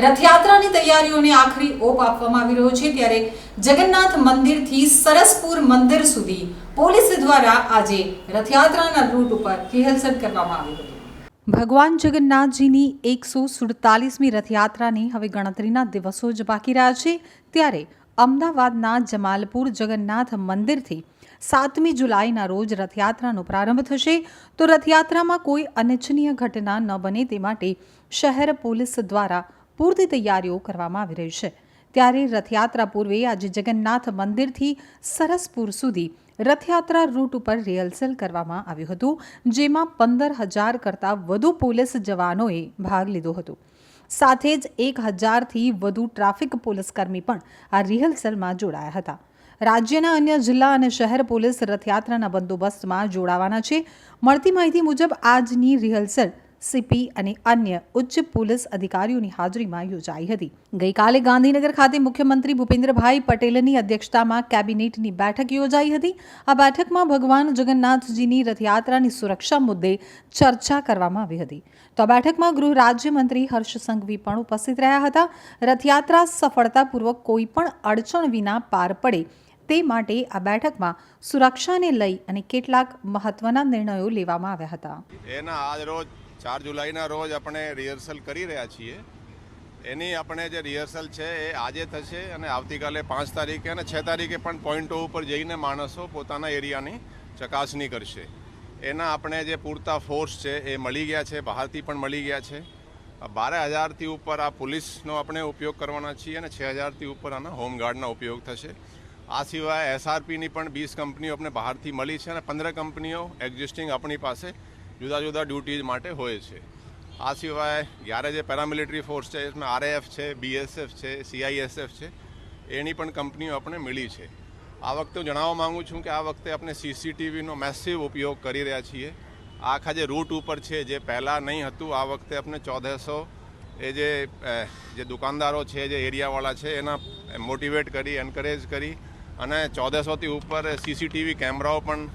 રથયાત્રાની તૈયારીઓને આખરી ઓપ આપવામાં આવી રહ્યો છે ત્યારે જગન્નાથ મંદિરથી સરસપુર મંદિર સુધી પોલીસ દ્વારા આજે રથયાત્રાના રૂટ ઉપર રિહર્સલ કરવામાં આવ્યું હતું. ભગવાન જગન્નાથજીની એકસો સુડતાલીસમી રથયાત્રાની હવે ગણતરીના દિવસો જ બાકી રહ્યા છે. ત્યારે અમદાવાદના જમાલપુર જગન્નાથ મંદિરથી સાતમી જુલાઈના રોજ રથયાત્રાનો પ્રારંભ થશે. તો રથયાત્રામાં કોઈ અનિચ્છનીય ઘટના ન બને તે માટે શહેર પોલીસ દ્વારા પૂરતી તૈયારીઓ કરવામાં આવી રહી છે. ત્યારે રથયાત્રા પૂર્વે આજે જગન્નાથ મંદિરથી સરસપુર સુધી રથયાત્રા રૂટ ઉપર રિહર્સલ કરવામાં આવ્યું હતું, જેમાં પંદર હજાર કરતાં વધુ પોલીસ જવાનોએ ભાગ લીધો હતો. સાથે જ એક હજારથી વધુ ટ્રાફિક પોલીસકર્મી પણ આ રિહર્સલમાં જોડાયા હતા. રાજ્યના અન્ય જિલ્લા અને શહેર પોલીસ રથયાત્રાના બંદોબસ્તમાં જોડાવાના છે. મળતી માહિતી મુજબ આજની રિહર્સલ સીપી અને અન્ય ઉચ્ચ પોલીસ અધિકારીઓની હાજરીમાં યોજાઈ હતી. ગઈકાલે ગાંધીનગર ખાતે મુખ્યમંત્રી ભૂપેન્દ્રભાઈ પટેલની અધ્યક્ષતામાં કેબિનેટની બેઠક યોજાઈ હતી. આ બેઠકમાં ભગવાન જગન્નાથજીની રથયાત્રાની સુરક્ષા મુદ્દે ચર્ચા કરવામાં આવી હતી. તો આ બેઠકમાં ગૃહ રાજ્યમંત્રી હર્ષ સંઘવી પણ ઉપસ્થિત રહ્યા હતા. રથયાત્રા સફળતાપૂર્વક કોઈ પણ અડચણ વિના પાર પડે તે માટે આ બેઠકમાં સુરક્ષાને લઈ અને કેટલાક મહત્વના નિર્ણયો લેવામાં આવ્યા હતા. એના આજ રોજ ચાર જુલાઈના રોજ આપણે રિહર્સલ કરી રહ્યા છીએ. એની આપણે જે રિહર્સલ છે એ આજે થશે અને આવતીકાલે પાંચ તારીખે અને છ તારીખે પણ પોઈન્ટો ઉપર જઈને માણસો પોતાના એરિયાની ચકાસણી કરશે. એના આપણે જે પૂરતા ફોર્સ છે એ મળી ગયા છે, બહારથી પણ મળી ગયા છે. બાર હજારથી ઉપર આ પોલીસનો આપણે ઉપયોગ કરવાના છીએ અને છ હજારથી ઉપર આના હોમગાર્ડના ઉપયોગ થશે. આ સિવાય એસઆરપીની પણ વીસ કંપનીઓ આપણે બહારથી મળી છે અને પંદર કંપનીઓ એક્ઝિસ્ટિંગ આપણી પાસે જુદા જુદા ડ્યુટીઝ માટે હોય છે. આ સિવાય જ્યારે જે પેરામિલિટરી ફોર્સ છે એમાં આરએએફ છે, બીએસએફ છે, સીઆઈએસએફ છે, એની પણ કંપનીઓ આપણે મળી છે. આ વખતે હું જણાવવા માગું છું કે આ વખતે આપણે સીસીટીવીનો મેસિવ ઉપયોગ કરી રહ્યા છીએ. આખા જે રૂટ ઉપર છે, જે પહેલાં નહીં હતું, આ વખતે આપણે ચૌદસો એ જે જે દુકાનદારો છે, જે એરિયાવાળા છે, એના મોટિવેટ કરી, એન્કરેજ કરી અને ચૌદસોથી ઉપર સીસીટીવી કેમેરાઓ પણ